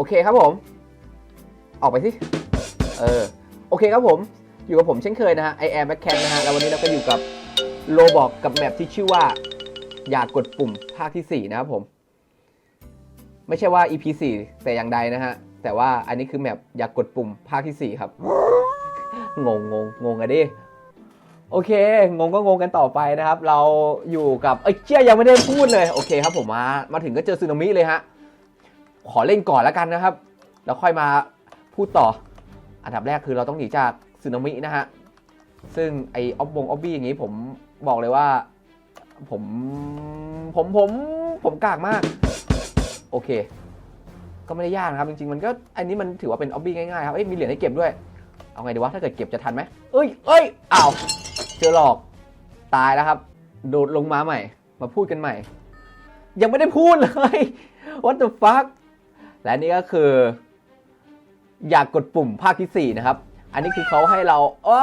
โอเคครับผม ออกไปสิ เออ โอเคครับผม อยู่กับผมเช่นเคยนะฮะ I am Back Cat นะฮะ แล้ววันนี้เราก็อยู่กับโลบอกกับแมปที่ชื่อว่า อยากกดปุ่มภาคที่ 4 นะครับผม ไม่ใช่ว่า EP 4 แต่อย่างใดนะฮะ แต่ว่าอันนี้คือแมปอยากกดปุ่มภาคที่ 4 ครับ งงงงงงอะดิ โอเค งงก็งงกันต่อไปนะครับ เราอยู่กับ เอ้ยเชี่ยยังไม่ได้พูดเลย โอเคครับผมมา มาถึงก็เจอสึนามิเลยฮะ ขอเล่นก่อนแล้วกันนะครับ แล้วค่อยมาพูดต่อ อันดับแรกคือเราต้องหนีจากสึนามินะฮะ ซึ่งไอออฟบงออฟบี้อย่างนี้ผมบอกเลยว่า ผมผมผมผมกากมาก โอเค ก็ไม่ได้ยากนะครับ จริงๆ มันก็อันนี้มันถือว่าเป็นออฟบี้ง่ายๆครับเอ้ยมีเหรียญให้เก็บด้วย เอาไงดีวะถ้าเกิดเก็บจะทันไหมเอ้ยเอ้ยอ้าวเจอหลอกตายแล้วครับ โดดลงมาใหม่ มาพูดกันใหม่ ยังไม่ได้พูดเลย what the fuck และนี่ก็คือ อยากกดปุ่มภาคที่ 4 นะครับ อันนี้คือเขาให้เราอ้า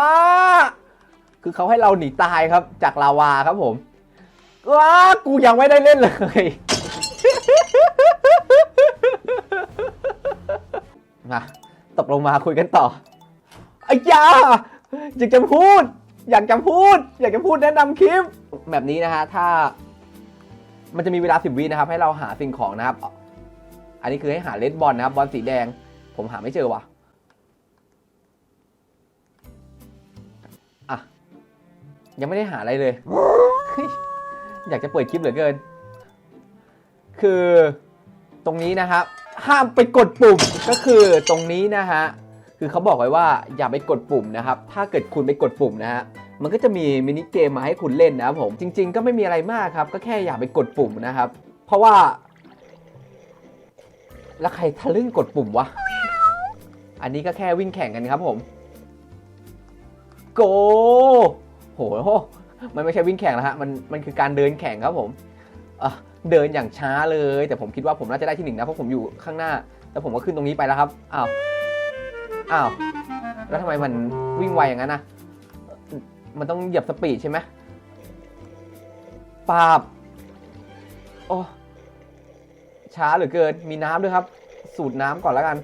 คือเขาให้เราหนีตายครับ จากลาวาครับผมว้ากูยังไม่ได้เล่นเลยมาตกลงมาคุยกันต่อไอ้ยาอยากจะพูด อยากจะพูด อยากจะพูดแนะนำคลิป แบบนี้นะฮะถ้า มันจะมีเวลา 10วินะครับ ให้เราหาสิ่งของนะครับ นนี้คือให้หาเลดบอลนะครับบอลสีแดง ผมหาไม่เจอว่ะอะ ยังไม่ได้หาอะไรเลยเฮ้ยอยากจะเปิดคลิปเหลือเกิน คือตรงนี้นะครับ ห้ามไปกดปุ่มก็คือตรงนี้นะฮะคือเขาบอกไว้ว่าอย่าไปกดปุ่มนะครับ ถ้าเกิดคุณไปกดปุ่มนะฮะมันก็จะมีมินิเกมมาให้คุณเล่นนะครับผมจริง ๆ ก็ไม่มีอะไรมากครับ ก็แค่อย่าไปกดปุ่มนะครับ เพราะว่า แล้วใครทะลึ่งกดปุ่มวะ อันนี้ก็แค่วิ่งแข่งกันครับผมโกโห มันไม่ใช่วิ่งแข่งแล้วฮะ มันมันคือการเดินแข่งครับผมเดินอย่างช้าเลย แต่ผมคิดว่าผมน่าจะได้ที่หนึ่งนะ เพราะผมอยู่ข้างหน้า แล้วผมก็ขึ้นตรงนี้ไปแล้วครับ อ้าว อ้าว แล้วทำไมมันวิ่งไวอย่างนั้นนะมันต้องเหยียบสปีดใช่ไหมปาบ โอ้ ช้าเหลือเกินมีน้ำด้วยครับ สูตรน้ำก่อนแล้วกัน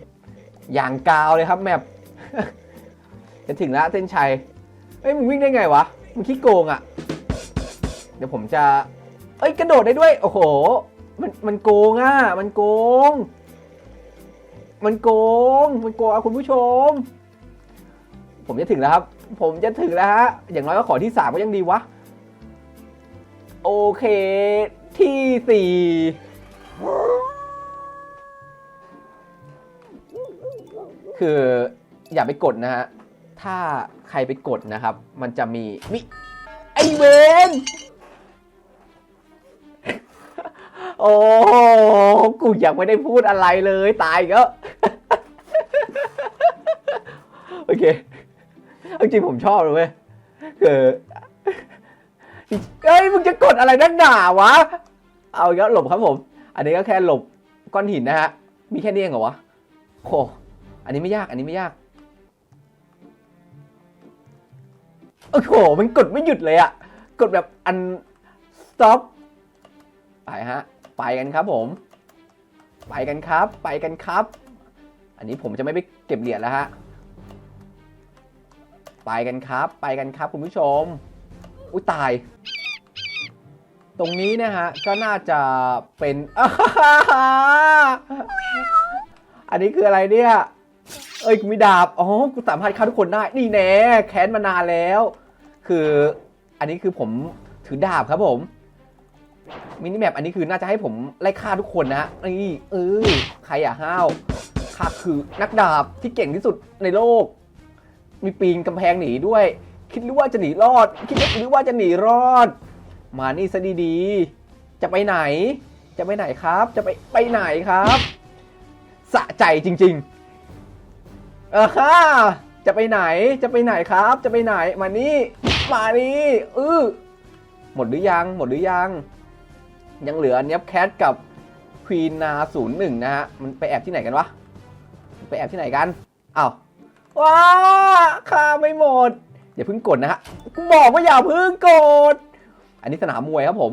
อย่างกาวเลยครับแมปจะถึงแล้วเส้นชัยเอ้ยมึงวิ่งได้ไงวะมึงขี้โกงอะ่ะ เดี๋ยวผมจะ เอ้ยกระโดดได้ด้วย โอ้โห มันมันโกงอะ่ะ มันโกง มันโกง มันโกงอะคุณผู้ชม ผมจะถึงแล้วครับ ผมจะถึงแล้วฮะ อย่างน้อยก็ขอที่สามก็ยังดีวะ โอเค ที่สี่ คืออย่าไปกดนะฮะ ถ้าใครไปกดนะครับ มันจะมีมิไอเวนโอ้กูอยังไม่ได้พูดอะไรเลยตายก็โอเคจริงผมชอบเลยเว้ยคือเอ้ยมึงจะกดอะไรนักหนาวะ เอาอีกแล้วหลบครับผม อันนี้ก็แค่หลบก้อนหินนะฮะ มีแค่นี้เองเหรอวะโห อันนี้ไม่ยาก อันนี้ไม่ยาก โอ้โห มันกดไม่หยุดเลยอะกดแบบอัน stop ไปฮะ ไปกันครับผม ไปกันครับ ไปกันครับ อันนี้ผมจะไม่ไปเก็บเหรียญแล้วฮะ ไปกันครับ ไปกันครับคุณผู้ชม อุ้ยตาย ตรงนี้นะฮะ ก็น่าจะเป็น อันนี้คืออะไรเนี่ย เอ้ยกูมีดาบ อ๋อ กูสามารถฆ่าทุกคนได้ นี่แน่แค้นมานานแล้ว คืออันนี้คือผมถือดาบครับผม มินิแมปอันนี้คือน่าจะให้ผมไล่ฆ่าทุกคนนะนี่เออใครอย่าห้าวข้าคือนักดาบที่เก่งที่สุดในโลก มีปีนกำแพงหนีด้วย คิดหรือว่าจะหนีรอด คิดหรือว่าจะหนีรอด มานี่ซะดีๆ จะไปไหน จะไปไหนครับ จะไปไปไหนครับ สะใจจริง ๆ เออฮ่าจะไปไหน จะไปไหนครับ จะไปไหน มานี่มานี่เออหมดหรือยัง หมดหรือยัง ยังเหลือเนี้ยแคทกับควีนนาศูนย์หนึ่งนะฮะ มันไปแอบที่ไหนกันวะ ไปแอบที่ไหนกันอ้าวว้าฆ่าไม่หมด อย่าเพิ่งกดนะฮะ กูบอกว่าอย่าเพิ่งกด อันนี้สนามมวยครับผม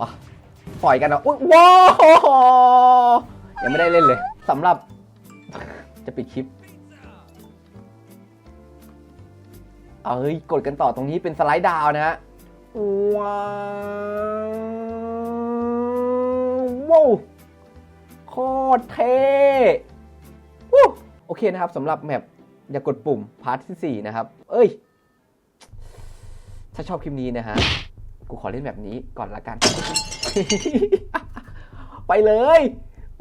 ว้าปล่อยกันเนาะอุ้ยว้าวยังไม่ได้เล่นเลยสำหรับจะปิดคลิป เอ้ยกดกันต่อตรงนี้เป็นสไลด์ดาวนะฮะว้าวโคตรเท่โอเคนะครับสำหรับแมปอย่ากดปุ่มพาร์ทที่4นะครับ เอ้ย ถ้าชอบคลิปนี้นะฮะ กูขอเล่นแบบนี้ก่อนละกัน ไปเลย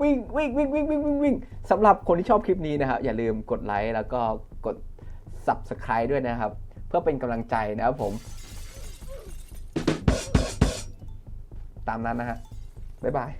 วิ่งวิ่งวิ่งวิ่งวิ่งวิ่งวิ่งสำหรับคนที่ชอบคลิปนี้นะครับอย่าลืมกดไลค์แล้วก็กด subscribe ด้วยนะครับ เพื่อเป็นกำลังใจนะครับผม ตามนั้นนะฮะบ๊ายบาย